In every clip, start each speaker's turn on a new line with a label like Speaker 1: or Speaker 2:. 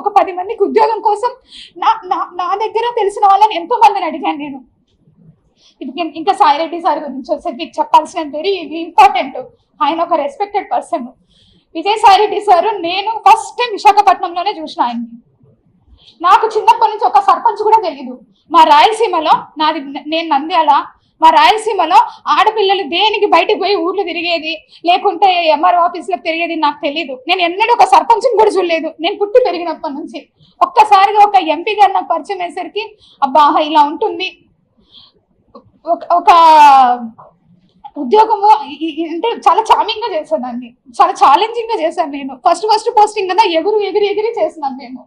Speaker 1: ఒక పది మందికి ఉద్యోగం కోసం నా నా నా దగ్గర తెలిసిన వాళ్ళని ఎంతో మందిని అడిగాను నేను. ఇది ఇంకా సాయిరెడ్డి సార్ గురించి ఒకసారి మీకు చెప్పాల్సిన వెరీ ఇంపార్టెంట్ ఆయన ఒక respected person Vijay Reddy sir నేను ఫస్ట్ టైం విశాఖపట్నంలోనే చూసిన ఆయన్ని. నాకు చిన్నప్పటి నుంచి ఒక సర్పంచ్ కూడా తెలియదు మా రాయలసీమలో నాది నేను నంద్యాల మా రాయలసీమలో ఆడపిల్లలు దేనికి బయటకు పోయి ఊర్లు తిరిగేది? లేకుంటే ఎంఆర్ఓ ఆఫీసులకు తిరిగేది నాకు తెలియదు నేను ఎన్నడూ ఒక సర్పంచ్ని కూడా చూడలేదు. నేను పుట్టి పెరిగినప్పటి నుంచి. ఒక్కసారిగా ఒక ఎంపీ గారు నాకు పరిచయం అయ్యేసరికి అబ్బా ఇలా ఉంటుంది. ఒక- ఒక ఉద్యోగము అంటే చాలా చామింగ్గా అండి చాలా ఛాలెంజింగ్గా చేశాను నేను. ఫస్ట్ ఫస్ట్ పోస్టింగ్ కదా ఎగురు ఎగిరి ఎగిరి చేసినాను నేను.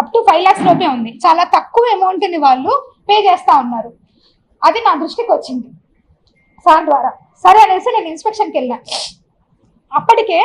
Speaker 1: అప్ టు ఫైవ్ ల్యాక్స్ లోపే ఉంది. చాలా తక్కువ అమౌంట్ని వాళ్ళు పే చేస్తా ఉన్నారు. అది నా దృష్టికి వచ్చింది. సార్ ద్వారా. సరే అనేసి నేను ఇన్స్పెక్షన్కి వెళ్ళాను అప్పటికే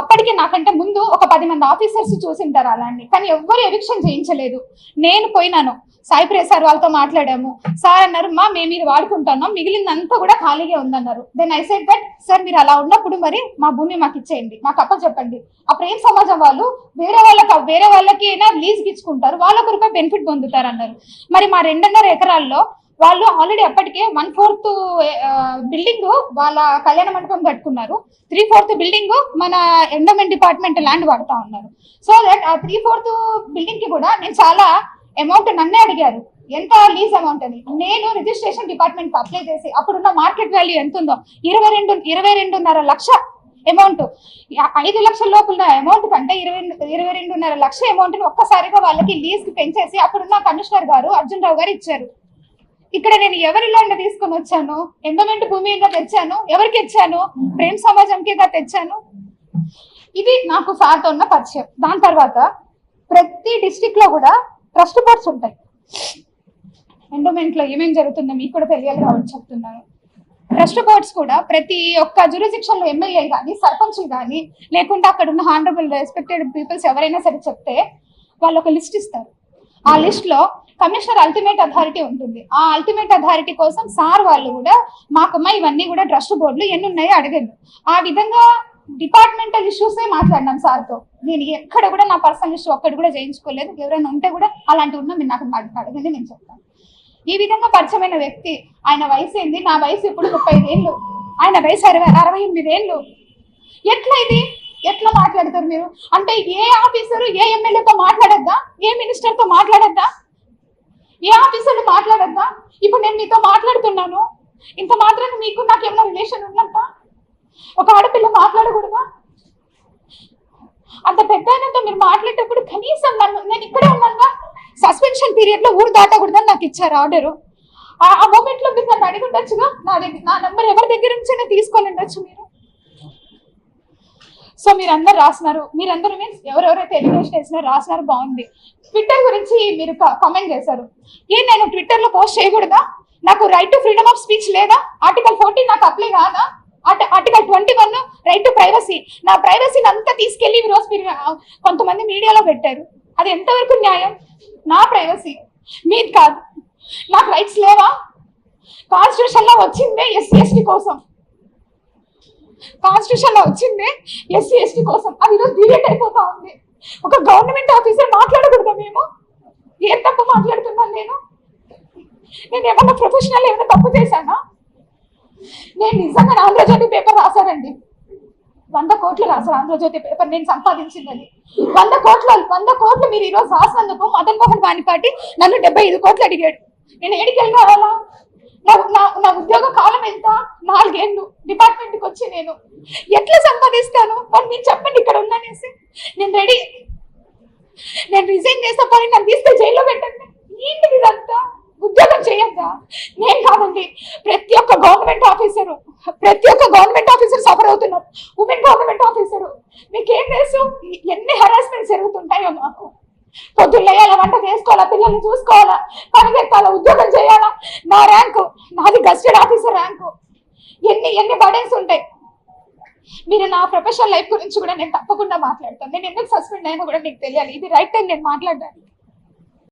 Speaker 1: అప్పటికి నాకంటే ముందు ఒక పది మంది ఆఫీసర్స్ చూసింటారు అలాంటి. కానీ ఎవ్వరు ఎవిక్షన్ చేయించలేదు. నేను పోయినాను. సాయి ప్రియ సార్ వాళ్ళతో మాట్లాడాము. సార్ అన్నారు మా మేము మీరు వాడుకుంటున్నాం. మిగిలిందంతా కూడా ఖాళీగా ఉందన్నారు. Then I said that sir మీరు అలా ఉన్నప్పుడు మరి మా భూమి మాకు ఇచ్చేయండి. మాకు అప్ప చెప్పండి. ఆ ప్రేమ సమాజం వాళ్ళు వేరే వాళ్ళకి వేరే వాళ్ళకి అయినా లీజ్ ఇచ్చుకుంటారు వాళ్ళ రూపాయి బెనిఫిట్ పొందుతారు అన్నారు మరి మా రెండున్నర ఎకరాల్లో వాళ్ళు ఆల్రెడీ అప్పటికే వన్ ఫోర్త్ బిల్డింగ్ వాళ్ళ కళ్యాణ మండపం కట్టుకున్నారు. త్రీ ఫోర్త్ బిల్డింగ్ మన ఎండోమెంట్ డిపార్ట్మెంట్ ల్యాండ్ వాడుతా ఉన్నారు. సో దట్ ఆ త్రీ ఫోర్త్ బిల్డింగ్కి కూడా నేను చాలా అమౌంట్ నన్నే అడిగారు. ఎంత లీజ్ అమౌంట్ అని? నేను రిజిస్ట్రేషన్ డిపార్ట్మెంట్ అప్లై చేసి అప్పుడున్న మార్కెట్ వాల్యూ ఎంత ఉందో ఇరవై రెండు ఇరవై రెండున్నర లక్ష అమౌంట్ ఐదు లక్షల లోపల అమౌంట్ కంటే ఇరవై ఇరవై రెండున్నర లక్ష అమౌంట్ని ఒక్కసారిగా వాళ్ళకి లీజ్ పెంచేసి అప్పుడున్న కమిషనర్ గారు అర్జున్ రావు గారు ఇచ్చారు. ఇక్కడ నేను ఎవరి ల్యాండ్ తీసుకొని వచ్చాను? ఎండోమెంట్ భూమిగా తెచ్చాను? ఎవరికి ఇచ్చాను? ప్రేమ సమాజంకి తెచ్చాను? ఇది నాకు సార్తో ఉన్న పరిచయం. దాని తర్వాత ప్రతి డిస్టిక్లో కూడా ట్రస్ట్ బోర్డ్స్ ఉంటాయి. ఎండోమెంట్లో ఏమేం జరుగుతుందో మీకు కూడా తెలియాలి కాబట్టి చెప్తున్నాను. ట్రస్ట్ బోర్డ్స్ కూడా ప్రతి ఒక్క జురిసిక్షన్లో ఎమ్మెల్యే కానీ సర్పంచ్లు కానీ లేకుంటే అక్కడ ఉన్న హానరబుల్ రెస్పెక్టెడ్ పీపుల్స్ ఎవరైనా సరే చెప్తే వాళ్ళు ఒక లిస్ట్ ఇస్తారు. ఆ లిస్ట్లో కమిషనర్ అల్టిమేట్ అథారిటీ ఉంటుంది. ఆ అల్టిమేట్ అథారిటీ కోసం సార్ వాళ్ళు కూడా మాకమ్మ ఇవన్నీ కూడా ట్రస్ట్ బోర్డులు ఎన్ని ఉన్నాయో అడిగారు ఆ విధంగా డిపార్ట్మెంటల్ ఇష్యూసే మాట్లాడినాం సార్తో. నేను ఎక్కడ కూడా నా పర్సనల్ ఇష్యూ ఒక్కటి కూడా చేయించుకోలేదు. ఎవరైనా ఉంటే కూడా అలాంటి ఉన్నా మీరు నాకు మాట్లాడదని నేను చెప్తాను. ఈ విధంగా పరిచయమైన వ్యక్తి ఆయన వయసు ఏంది? నా వయసు ఇప్పుడు ముప్పై ఏళ్ళు ఆయన వయసు అరవై అరవై ఎనిమిది ఏళ్ళు ఎట్లా ఇది? ఎట్లా మాట్లాడతారు మీరు? అంటే ఏ ఆఫీసరు ఏ ఎమ్మెల్యేతో మాట్లాడద్దా? ఏ మినిస్టర్తో మాట్లాడద్దా? ఏ ఆఫీసర్లు మాట్లాడద్దా? ఇప్పుడు నేను మీతో మాట్లాడుతున్నాను. ఇంత మాత్రాన్ని మీకు నాకు ఏమైనా రిలేషన్ ఉందంట? ఒక ఆడపిల్ల మాట్లాడకూడదా? అంత పెద్ద ఆయనతో మీరు మాట్లాడేటప్పుడు కనీసం నన్ను నేను ఇక్కడే ఉన్నాగా సస్పెన్షన్ పీరియడ్లో ఊరు దాటకూడదని నాకు ఇచ్చారు ఆర్డరు. ఆ మూమెంట్లో మీరు నన్ను అడిగి ఉండొచ్చుగా? నా దగ్గర నా నంబర్ ఎవరి దగ్గర నుంచైనా తీసుకోవాలి ఉండొచ్చు మీరు. సో మీరందరు రాసినారు. మీరందరూ మీన్స్ ఎవరెవరైతే ఎడ్యుకేషన్ వేసినారో రాసినారు బాగుంది. ట్విట్టర్ గురించి మీరు కామెంట్ చేశారు. ఏ నేను ట్విట్టర్లో పోస్ట్ చేయకూడదా? నాకు right to freedom of speech లేదా? ఆర్టికల్ ఫోర్టీన్ నాకు అప్లై కాదా? Article twenty one right to privacy నా ప్రైవసీని అంతా తీసుకెళ్ళి ఈ రోజు మీరు కొంతమంది మీడియాలో పెట్టారు. అది ఎంతవరకు న్యాయం? నా ప్రైవసీ మీది కాదు. నాకు రైట్స్ లేవా? కాన్స్టిట్యూషన్లో వచ్చిందే ఎస్సీ ఎస్టీ కోసం. కాన్స్టిట్యూషన్లో వచ్చింది ఎస్సీ ఎస్టీ కోసం. అది ఈరోజు డిలీట్ అయిపోతా ఉంది. ఒక గవర్నమెంట్ ఆఫీసర్ మాట్లాడకూడదా మేము? ఏం తప్పు మాట్లాడుతున్నాను నేను? నేను ఏమన్నా ప్రొఫెషనల్ ఏమైనా తప్పు చేశానా? నేను నిజంగా ఆంధ్రజ్యోతి పేపర్ రాశానండి. వంద కోట్లు రాశారు ఆంధ్రజ్యోతి పేపర్ నేను సంపాదించిందని. వంద కోట్లు వంద కోట్లు మీరు ఈరోజు రాసినందుకు మదన్ మోహన్ వాణిపాటి నన్ను డెబ్బై ఐదు కోట్లు అడిగాడు. నేను ఏడికి వెళ్ళి? రావాలా నా నా ఉద్యోగ కాలం ఎంత? నా నాలుగేళ్ళు డిపార్ట్మెంట్కి వచ్చి నేను ఎట్లా సంపాదిస్తాను? అని మీరు చెప్పండి ఇక్కడ ఉందనేసి నేను రెడీ. నేను రిజైన్ చేస్తా పోయి నన్ను తీస్తే జైల్లో పెట్టండి. ఏంటిది ఇదంతా? ఉద్యోగం చేయద్దా? నేను కాదండి ప్రతి ఒక్క గవర్నమెంట్ ఆఫీసరు ప్రతి ఒక్క గవర్నమెంట్ ఆఫీసర్ సఫర్ అవుతున్నారు ఉమెన్ గవర్నమెంట్ ఆఫీసరు. మీకేం తెలుసు? ఎన్ని హెరాస్మెంట్స్ జరుగుతుంటాయో మాకు. పొద్దున్న లేయాలా వంట చేసుకోవాలా పిల్లల్ని చూసుకోవాలా పరిగెత్తాలా ఉద్యోగం చేయాలా? నా ర్యాంకు నాది గస్టెడ్ ఆఫీసర్ ర్యాంకు ఎన్ని ఎన్ని బర్డెన్స్ ఉంటాయి. మీరు నా ప్రొఫెషనల్ లైఫ్ గురించి కూడా నేను తప్పకుండా మాట్లాడతాను. నేను ఎందుకు సస్పెండ్ అయినా కూడా నీకు తెలియాలి. ఇది రైట్ టైం నేను మాట్లాడడానికి.